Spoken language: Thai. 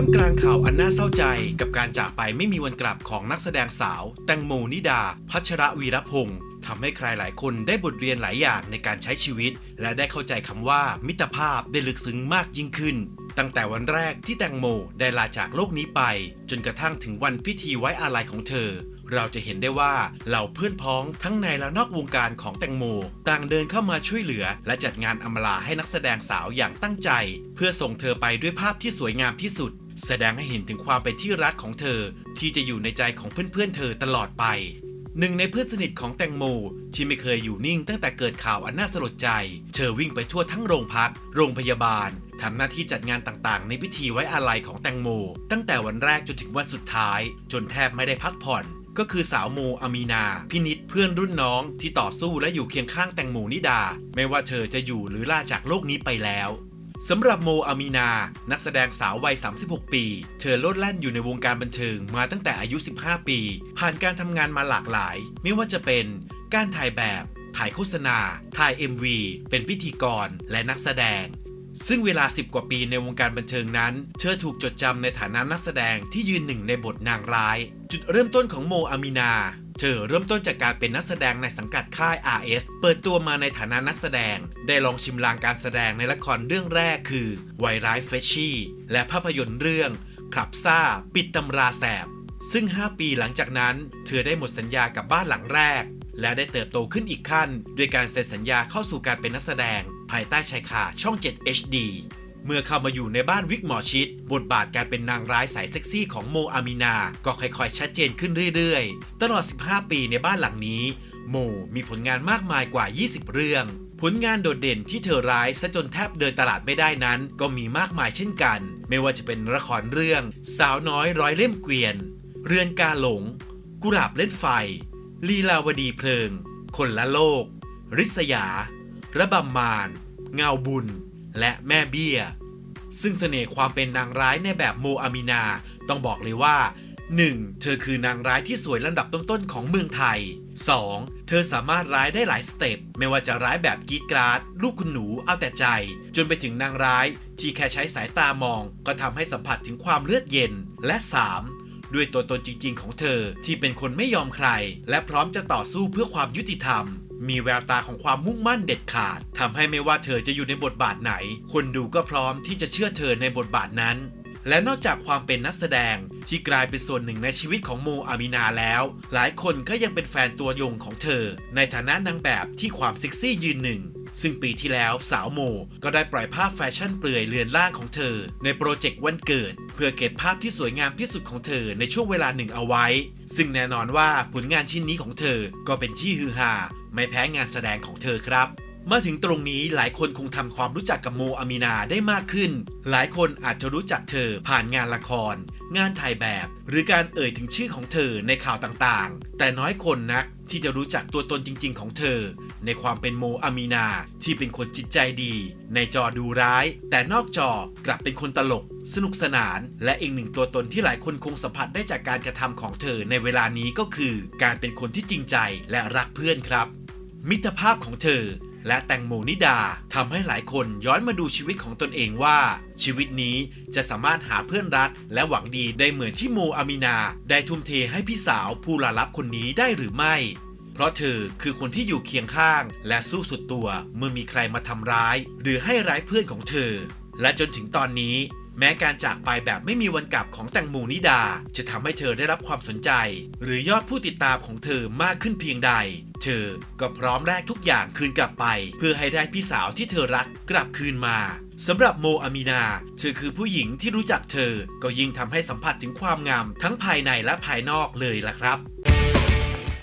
ท่ามกลางข่าวอันน่าเศร้าใจกับการจากไปไม่มีวันกลับของนักแสดงสาว แตงโมนิดา พัชระวีรพงศ์ทำให้ใครหลายคนได้บทเรียนหลายอย่างในการใช้ชีวิต และได้เข้าใจคำว่ามิตรภาพได้ลึกซึ้งมากยิ่งขึ้น ตั้งแต่วันแรกที่แตงโมได้ลาจากโลกนี้ไป จนกระทั่งถึงวันพิธีไว้อาลัยของเธอ เราจะเห็นได้ว่าเหล่าเพื่อนพ้องทั้งในและนอกวงการของแตงโม ต่างเดินเข้ามาช่วยเหลือ และจัดงานอำลาให้นักแสดงสาวอย่างตั้งใจ เพื่อส่งเธอไปด้วยภาพที่สวยงามที่สุด แสดงให้เห็นถึงความเป็นที่รักของเธอ ที่จะอยู่ในใจของเพื่อนๆเธอตลอดไป หนึ่งในเพื่อนสนิทของแตงโม ที่ไม่เคยอยู่นิ่งตั้งแต่เกิดข่าวอันน่าสลดใจ เธอวิ่งไปทั่วทั้งโรงพัก โรงพยาบาลทำหน้าที่จัดงานต่างๆ ในพิธีไว้อาลัยของแตงโม ตั้งแต่วันแรกจนถึงวันสุดท้าย จนแทบไม่ได้พักผ่อน ก็คือสาวโมอามีนา พินิษเพื่อนรุ่นน้องที่ต่อสู้และอยู่เคียงข้างแตงโมนิดา ไม่ว่าเธอจะอยู่หรือลาจากโลกนี้ไปแล้ว สำหรับโมอามีนา นักแสดงสาววัย 36 ปี เธอโลดแล่นอยู่ในวงการบันเทิงมาตั้งแต่อายุ 15 ปี ผ่านการทำงานมาหลากหลาย ไม่ว่าจะเป็นการถ่ายแบบ ถ่ายโฆษณา ถ่าย MV เป็นพิธีกร และนักแสดง ซึ่งเวลา 10 กว่าปีในวงการบันเทิงนั้น เธอถูกจดจำในฐานะนักแสดงที่ยืนหนึ่งในบทนางร้าย จุดเริ่มต้นของโมอามีนา เธอเริ่มต้นจากการเป็นนักแสดงในสังกัดค่าย RS เปิดตัวมาในฐานะนักแสดง ได้ลองชิมลางการแสดงในละครเรื่องแรกคือไวร้ายเฟชชี่และภาพยนตร์เรื่องขับซ่า ปิดตำราแสบ ซึ่ง 5 ปีหลังจากนั้น เธอได้หมดสัญญากับบ้านหลังแรก และได้เติบโตขึ้นอีกขั้น ด้วยการเซ็นสัญญาเข้าสู่การเป็นนักแสดง ภายใต้ชายคาช่อง 7 HD เมื่อเข้ามาอยู่ในบ้านวิกหมอชิด บทบาทการเป็นนางร้ายสายเซ็กซี่ของโมอามีนา ก็ค่อยๆ ชัดเจนขึ้นเรื่อยๆ ตลอด 15 ปีในบ้านหลังนี้ โมมีผลงานมากมายกว่า 20 เรื่อง ผลงานโดดเด่นที่เธอร้ายซะจนแทบเดินตลาดไม่ได้นั้น ก็มีมากมายเช่นกัน ไม่ว่าจะเป็นละครเรื่อง สาวน้อยร้อยเล่มเกวียน เรือนกาหลง กุหลาบเล่นไฟ ลีลาวดีเพลิง คนละโลก ริษยา ระบำมารเงาบุญ และแม่เบี้ย ซึ่งเสน่ห์ความเป็นนางร้ายในแบบโมอามินา ต้องบอกเลยว่า 1. เธอคือนางร้ายที่สวยลำดับต้นๆของเมืองไทย 2. เธอสามารถร้ายได้หลายสเต็ป ไม่ว่าจะร้ายแบบกีดกราด ลูกคุณหนูเอาแต่ใจ จนไปถึงนางร้ายที่แค่ใช้สายตามอง ก็ทำให้สัมผัสถึงความเลือดเย็น และ 3. ด้วยตัวตนจริง ๆ ของเธอที่เป็นคนไม่ยอมใคร และพร้อมจะต่อสู้เพื่อความยุติธรรม มีแววตาของความมุ่งมั่นเด็ดขาดทำให้ไม่ว่าเธอจะอยู่ในบทบาทไหน คนดูก็พร้อมที่จะเชื่อเธอในบทบาทนั้น และนอกจากความเป็นนักแสดงที่กลายเป็นส่วนหนึ่งในชีวิตของโมอามินาแล้ว หลายคนก็ยังเป็นแฟนตัวยงของเธอ ในฐานะนางแบบที่ความเซ็กซี่ยืนหนึ่ง ซึ่งปีที่แล้วสาวโม ก็ได้ปล่อยภาพแฟชั่นเปลือยเลือนล่างของเธอ ในโปรเจกต์วันเกิด เพื่อเก็บภาพที่สวยงามที่สุดของเธอในช่วงเวลาหนึ่งเอาไว้ ซึ่งแน่นอนว่าผลงานชิ้นนี้ของเธอก็เป็นที่ฮือฮาไม่แพ้งานแสดงของเธอครับมาถึงตรงนี้หลายคนคงทำความรู้จักกับโมอามีนาได้มากขึ้น หลายคนอาจจะรู้จักเธอผ่านงานละคร งานถ่ายแบบ หรือการเอ่ยถึงชื่อของเธอในข่าวต่างๆ แต่น้อยคนนัก ที่จะรู้จักตัวตนจริง ๆ ของเธอ ในความเป็นโมอามีนาที่เป็นคนจิตใจดี ในจอดูร้าย แต่นอกจอกลับเป็นคนตลก สนุกสนาน และอีกหนึ่งตัวตนที่หลายคนคงสัมผัสได้จากการกระทำของเธอในเวลานี้ก็คือ การเป็นคนที่จริงใจและรักเพื่อนครับ มิตรภาพของเธอ และแตงโมนิดาทำให้หลายคนย้อนมาดูชีวิตของตนเองว่า ชีวิตนี้จะสามารถหาเพื่อนรัก และหวังดีได้เหมือนที่โมอามินา ได้ทุ่มเทให้พี่สาวผู้ลาลับคนนี้ได้หรือไม่ เพราะเธอคือคนที่อยู่เคียงข้าง และสู้สุดตัวเมื่อมีใครมาทำร้าย หรือให้ร้ายเพื่อนของเธอ และจนถึงตอนนี้แม้การจากไปแบบไม่มีวันกลับของแตงโมนิดา จะทำให้เธอได้รับความสนใจ หรือยอดผู้ติดตามของเธอมากขึ้นเพียงใด ธอ ก็พร้อมแลกทุกอย่างคืนกลับไป เพื่อให้ได้พี่สาวที่เธอรักกลับคืนมาสำหรับโมอามีนา เธอคือผู้หญิงที่รู้จักเธอ ก็ยิ่งทำให้สัมผัสถึงความงามทั้งภายในและภายนอกเลยล่ะครับ